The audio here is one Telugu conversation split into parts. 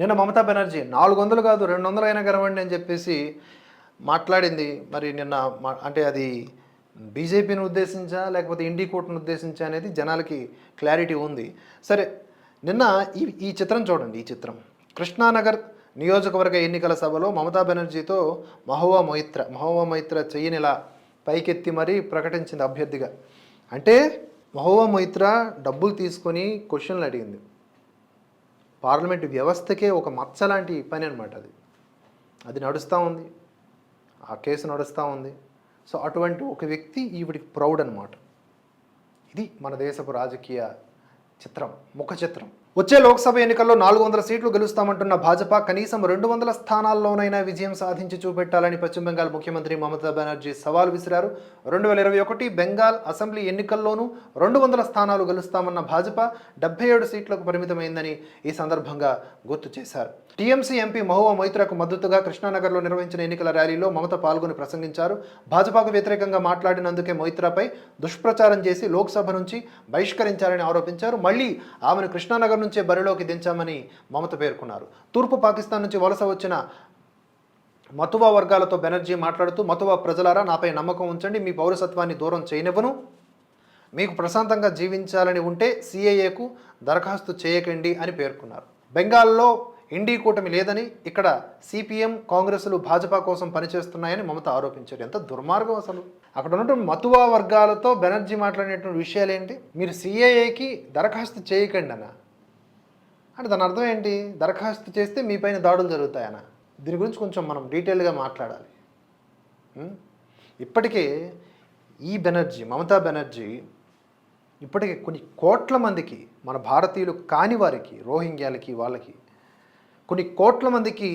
నిన్న మమతా బెనర్జీ నాలుగు వందలు కాదు రెండు వందలు అయినా కనవండి అని చెప్పేసి మాట్లాడింది. మరి నిన్న మా- అంటే అది బీజేపీని ఉద్దేశించా లేకపోతే ఇండి కూటమిని ఉద్దేశించా అనేది జనాలకి క్లారిటీ ఉంది. సరే నిన్న ఈ ఈ చిత్రం చూడండి ఈ చిత్రం. కృష్ణానగర్ నియోజకవర్గ ఎన్నికల సభలో మమతా బెనర్జీతో మహోవా మొయిత్ర మహోవా మొయిత్ర చెయ్యనిలా పైకెత్తి మరీ ప్రకటించింది అభ్యర్థిగా. అంటే మహోవా మొయిత్ర డబ్బులు తీసుకొని క్వశ్చన్లు అడిగింది. పార్లమెంట్ వ్యవస్థకే ఒక మచ్చ లాంటి పని అనమాట అది. అది నడుస్తూ ఉంది. ఆ కేసు నడుస్తూ ఉంది. సో అటువంటి ఒక వ్యక్తి ఈవిడికి ప్రౌడ్ అనమాట ఇది మన దేశపు రాజకీయ చిత్రం ముఖ చిత్రం. వచ్చే లోక్సభ ఎన్నికల్లో నాలుగు వందల సీట్లు గెలుస్తామంటున్న భాజపా కనీసం రెండు వందల స్థానాల్లోనైనా విజయం సాధించి చూపెట్టాలని పశ్చిమ బెంగాల్ ముఖ్యమంత్రి మమతా బెనర్జీ సవాల్ విసిరారు. రెండు వేల ఇరవై ఒకటి బెంగాల్ అసెంబ్లీ ఎన్నికల్లోనూ రెండు వందల స్థానాలు గెలుస్తామన్న భాజపా డెబ్బై ఏడు సీట్లకు పరిమితమైందని ఈ సందర్భంగా గుర్తు చేశారు. టీఎంసీ ఎంపీ మహువా మైత్రకు మద్దతుగా కృష్ణానగర్లో నిర్వహించిన ఎన్నికల ర్యాలీలో మమత పాల్గొని ప్రసంగించారు. భాజపాకు వ్యతిరేకంగా మాట్లాడినందుకే మొయిత్రాపై దుష్ప్రచారం చేసి లోక్సభ నుంచి బహిష్కరించారని ఆరోపించారు. మళ్ళీ ఆమెను కృష్ణానగర్ నుంచి బరిలోకి దించామని మమత పేర్కొన్నారు. తూర్పు పాకిస్తాన్ నుంచి వలస వచ్చిన మతువా వర్గాలతో బెనర్జీ మాట్లాడుతూ మతువా ప్రజలారా నాపై నమ్మకం ఉంచండి మీ పౌరసత్వాన్ని దూరం చేయనివ్వను. మీకు ప్రశాంతంగా జీవించాలని ఉంటే సిఏఏకు దరఖాస్తు చేయకండి అని పేర్కొన్నారు. బెంగాల్లో ఇండీ కూటమి లేదని ఇక్కడ సిపిఎం కాంగ్రెస్లు భాజపా కోసం పనిచేస్తున్నాయని మమత ఆరోపించారు. ఎంత దుర్మార్గం అసలు. అక్కడ ఉన్నటువంటి మతువా వర్గాలతో బెనర్జీ మాట్లాడినటువంటి విషయాలు ఏంటి మీరు సిఏఏకి దరఖాస్తు చేయకండి అన్న. అంటే దాని అర్థం ఏంటి? దరఖాస్తు చేస్తే మీ పైన దాడులు జరుగుతాయన దీని గురించి కొంచెం మనం డీటెయిల్గా మాట్లాడాలి. ఇప్పటికే ఈ బెనర్జీ మమతా బెనర్జీ ఇప్పటికే కొన్ని కోట్ల మందికి మన భారతీయులు కాని వారికి రోహింగ్యాలకి వాళ్ళకి కొన్ని కోట్ల మందికి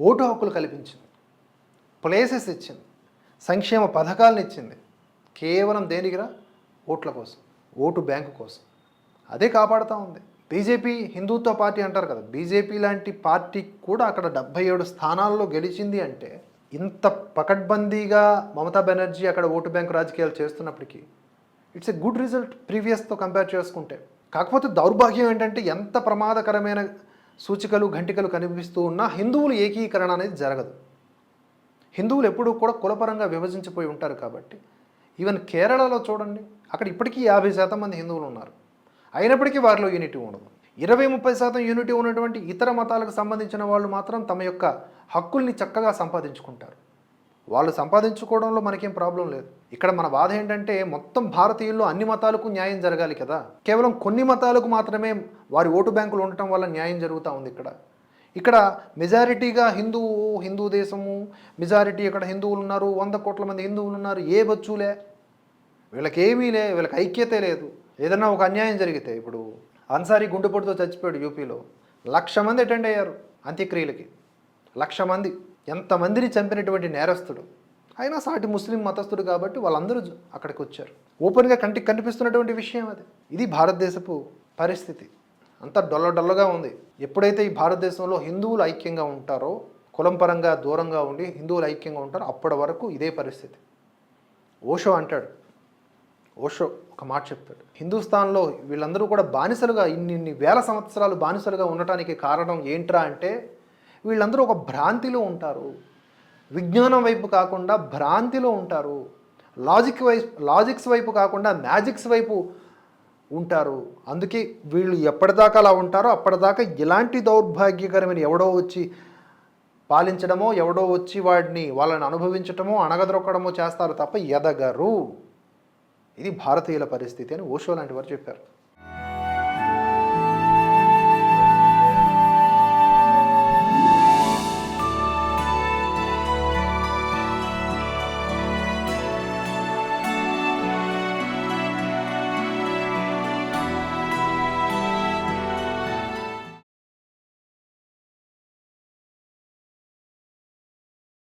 ఓటు హక్కులు కల్పించింది. ప్లేసెస్ ఇచ్చింది. సంక్షేమ పథకాలను ఇచ్చింది. కేవలం దేనికిరా? ఓట్ల కోసం. ఓటు బ్యాంకు కోసం. అదే కాపాడుతూ ఉంది. బీజేపీ హిందుత్వ పార్టీ అంటారు కదా బీజేపీ లాంటి పార్టీ కూడా అక్కడ డెబ్బై ఏడు స్థానాల్లో గెలిచింది అంటే ఇంత పకడ్బందీగా మమతా బెనర్జీ అక్కడ ఓటు బ్యాంకు రాజకీయాలు చేస్తున్నప్పటికీ ఇట్స్ ఎ గుడ్ రిజల్ట్ ప్రీవియస్తో కంపేర్ చేసుకుంటే. కాకపోతే దౌర్భాగ్యం ఏంటంటే ఎంత ప్రమాదకరమైన సూచికలు ఘంటికలు కనిపిస్తూ ఉన్నా హిందువులు ఏకీకరణ అనేది జరగదు. హిందువులు ఎప్పుడూ కూడా కులపరంగా విభజించిపోయి ఉంటారు కాబట్టి. ఈవెన్ కేరళలో చూడండి అక్కడ ఇప్పటికీ యాభై శాతం మంది హిందువులు ఉన్నారు. అయినప్పటికీ వారిలో యూనిటీ ఉండదు. ఇరవై ముప్పై శాతం యూనిటీ ఉన్నటువంటి ఇతర మతాలకు సంబంధించిన వాళ్ళు మాత్రం తమ యొక్క హక్కుల్ని చక్కగా సంపాదించుకుంటారు. వాళ్ళు సంపాదించుకోవడంలో మనకేం ప్రాబ్లం లేదు. ఇక్కడ మన బాధ ఏంటంటే మొత్తం భారతీయుల్లో అన్ని మతాలకు న్యాయం జరగాలి కదా. కేవలం కొన్ని మతాలకు మాత్రమే వారి ఓటు బ్యాంకులు ఉండటం వల్ల న్యాయం జరుగుతూ ఉంది ఇక్కడ. ఇక్కడ మెజారిటీగా హిందువు హిందూ దేశము మెజారిటీ ఇక్కడ హిందువులు ఉన్నారు వంద కోట్ల మంది హిందువులు ఉన్నారు ఏ బచ్చులే వీళ్ళకేమీ లే వీళ్ళకి ఐక్యతే లేదు. ఏదైనా ఒక అన్యాయం జరిగితే ఇప్పుడు అన్సారీ గుండెపోటుతో చచ్చిపోయాడు యూపీలో. లక్ష మంది అటెండ్ అయ్యారు అంత్యక్రియలకి. లక్ష మంది. ఎంతమందిని చంపినటువంటి నేరస్తుడు. అయినా సాటి ముస్లిం మతస్థుడు కాబట్టి వాళ్ళందరూ అక్కడికి వచ్చారు. ఓపెన్గా కంటికి కనిపిస్తున్నటువంటి విషయం అది. ఇది భారతదేశపు పరిస్థితి. అంతా డొల్ల డొల్లగా ఉంది. ఎప్పుడైతే ఈ భారతదేశంలో హిందువులు ఐక్యంగా ఉంటారో కులం పరంగా దూరంగా ఉండి హిందువులు ఐక్యంగా ఉంటారో అప్పటి వరకు ఇదే పరిస్థితి. ఓషో అంటాడు. ఓషో ఒక మాట చెప్తాడు. హిందుస్థాన్లో వీళ్ళందరూ కూడా బానిసలుగా ఇన్ని ఇన్ని వేల సంవత్సరాలు బానిసలుగా ఉండటానికి కారణం ఏంట్రా అంటే వీళ్ళందరూ ఒక భ్రాంతిలో ఉంటారు. విజ్ఞానం వైపు కాకుండా భ్రాంతిలో ఉంటారు. లాజిక్ వైపు లాజిక్స్ వైపు కాకుండా మ్యాజిక్స్ వైపు ఉంటారు. అందుకే వీళ్ళు ఎప్పటిదాకా అలా ఉంటారో అప్పటిదాకా ఇలాంటి దౌర్భాగ్యకరమైన ఎవడో వచ్చి పాలించడమో ఎవడో వచ్చి వాడిని వాళ్ళని అనుభవించటమో అణగదొక్కడమో చేస్తారు తప్ప ఎదగరు. ఇది భారతీయుల పరిస్థితి అని ఓషో లాంటి వారు చెప్పారు.